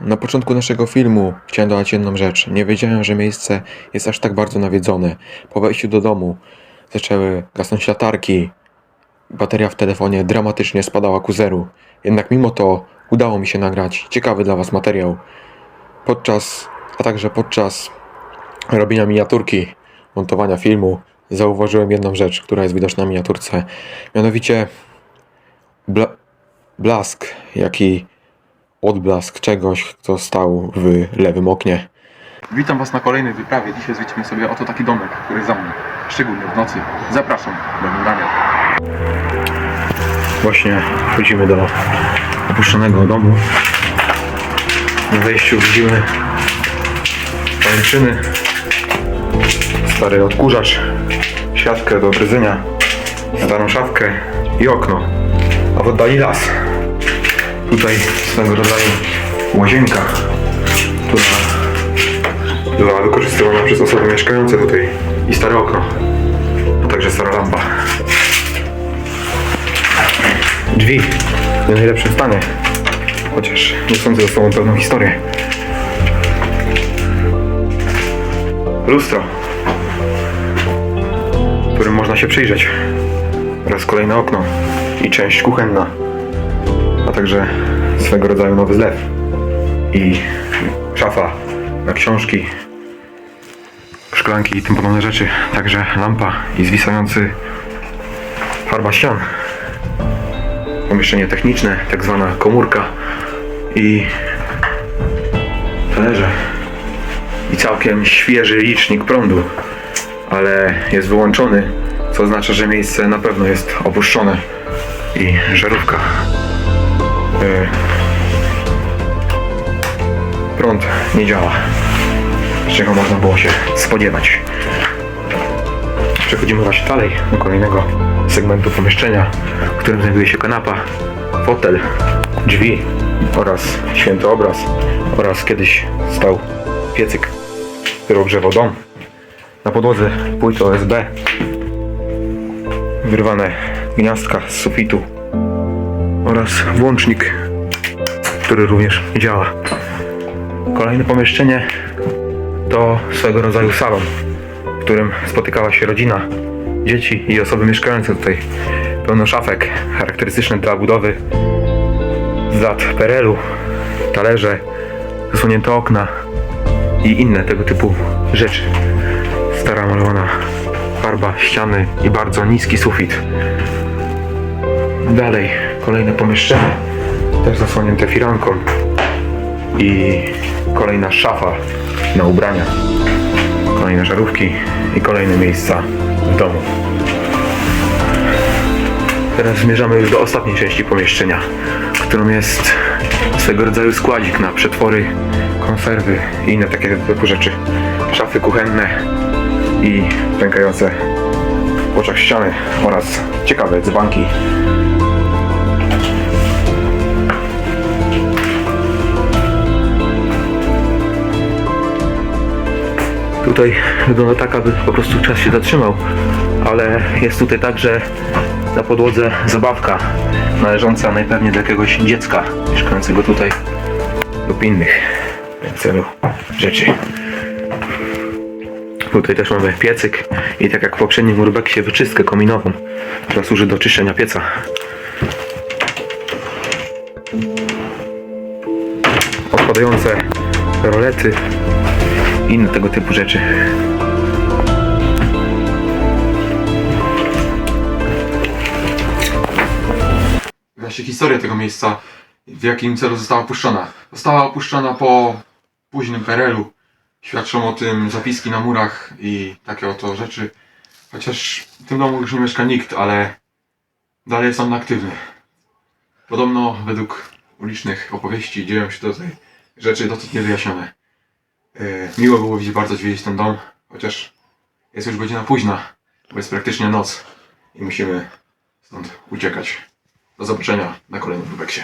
Na początku naszego filmu chciałem dodać jedną rzecz. Nie wiedziałem, że miejsce jest aż tak bardzo nawiedzone. Po wejściu do domu zaczęły gasnąć latarki. Bateria w telefonie dramatycznie spadała ku zeru. Jednak mimo to udało mi się nagrać ciekawy dla Was materiał. Podczas, a także podczas robienia miniaturki, montowania filmu zauważyłem jedną rzecz, która jest widoczna na miniaturce. Mianowicie bla, blask, jaki odblask czegoś, kto stał w lewym oknie. Witam Was na kolejnej wyprawie. Dzisiaj zwiedzimy sobie oto taki domek, który jest za mną. Szczególnie w nocy. Zapraszam do oglądania. Właśnie wchodzimy do opuszczonego domu. Na wejściu widzimy pajęczyny, stary odkurzacz, siatkę do gryzenia, starą szafkę i okno, a w oddali las. Tutaj swego rodzaju łazienka, która była wykorzystywana przez osoby mieszkające tutaj i stare okno, a także stara lampa. Drzwi w najlepszym stanie, chociaż nie sądzę ze sobą pewną historię. Lustro, którym można się przyjrzeć. Oraz kolejne okno i część kuchenna, także swego rodzaju nowy zlew i szafa na książki, szklanki i tym podobne rzeczy. Także lampa i zwisający farba ścian pomieszczenie techniczne, tak zwana komórka i talerze i całkiem świeży licznik prądu, ale jest wyłączony, co oznacza, że miejsce na pewno jest opuszczone i żarówka. Y, Prąd nie działa, czego można było się spodziewać. Przechodzimy właśnie dalej do kolejnego segmentu pomieszczenia, w którym znajduje się kanapa, fotel, drzwi oraz święty obraz oraz kiedyś stał piecyk, który ogrzewał dom. Na podłodze płyty OSB, wyrwane gniazdka z sufitu oraz włącznik, który również działa. Kolejne pomieszczenie to swego rodzaju salon w którym spotykała się rodzina, dzieci i osoby mieszkające tutaj. Pełno szafek charakterystyczne dla budowy z lat PRL-u, talerze, zasłonięte okna i inne tego typu rzeczy. Stara malowana farba, ściany i bardzo niski sufit. Dalej kolejne pomieszczenie, też zasłonięte firanką i kolejna szafa na ubrania kolejne żarówki i kolejne miejsca w domu. Teraz zmierzamy już do ostatniej części pomieszczenia, którą jest swego rodzaju składzik na przetwory, konserwy i inne takie typu rzeczy. Szafy kuchenne i pękające w oczach ściany oraz ciekawe dzbanki. Tutaj wygląda tak, aby po prostu czas się zatrzymał, ale jest tutaj także na podłodze zabawka należąca najpewniej do jakiegoś dziecka mieszkającego tutaj lub innych celu rzeczy. Tutaj też mamy piecyk i tak jak w poprzednim urbeksie wyczystkę kominową, która służy do czyszczenia pieca. Odpadające rolety i inne tego typu rzeczy. Właśnie historię tego miejsca, w jakim celu została opuszczona. Została opuszczona po późnym PRL-u. Świadczą o tym zapiski na murach i takie oto rzeczy. Chociaż w tym domu już nie mieszka nikt, ale dalej jest on aktywny. Podobno według ulicznych opowieści dzieją się tutaj rzeczy dotąd niewyjaśnione. E, Miło było widzieć bardzo zwiedzić ten dom, chociaż jest już godzina późna, bo jest praktycznie noc i musimy stąd uciekać. Do zobaczenia na kolejnym Rubeksie.